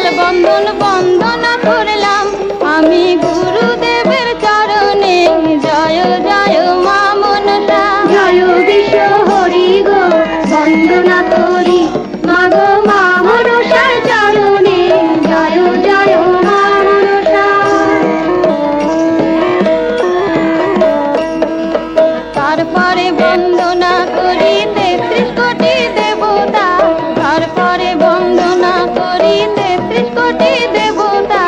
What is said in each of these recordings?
পাতাল বন্ধন বন্দনা করলাম কোটি দেবতা।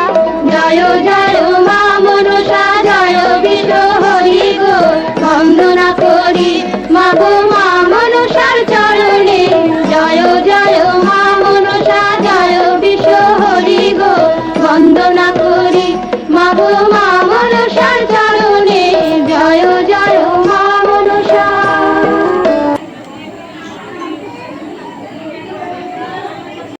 জয় জয়, মা মনসা, জয়, বিষ্ণু, হরি গো। বন্দনা করি মা গো মা মনসার চরণে। জয় জয়, মা মনসা, জয়, বিষ্ণু, হরি গো। বন্দনা করি মা গো মা মনসার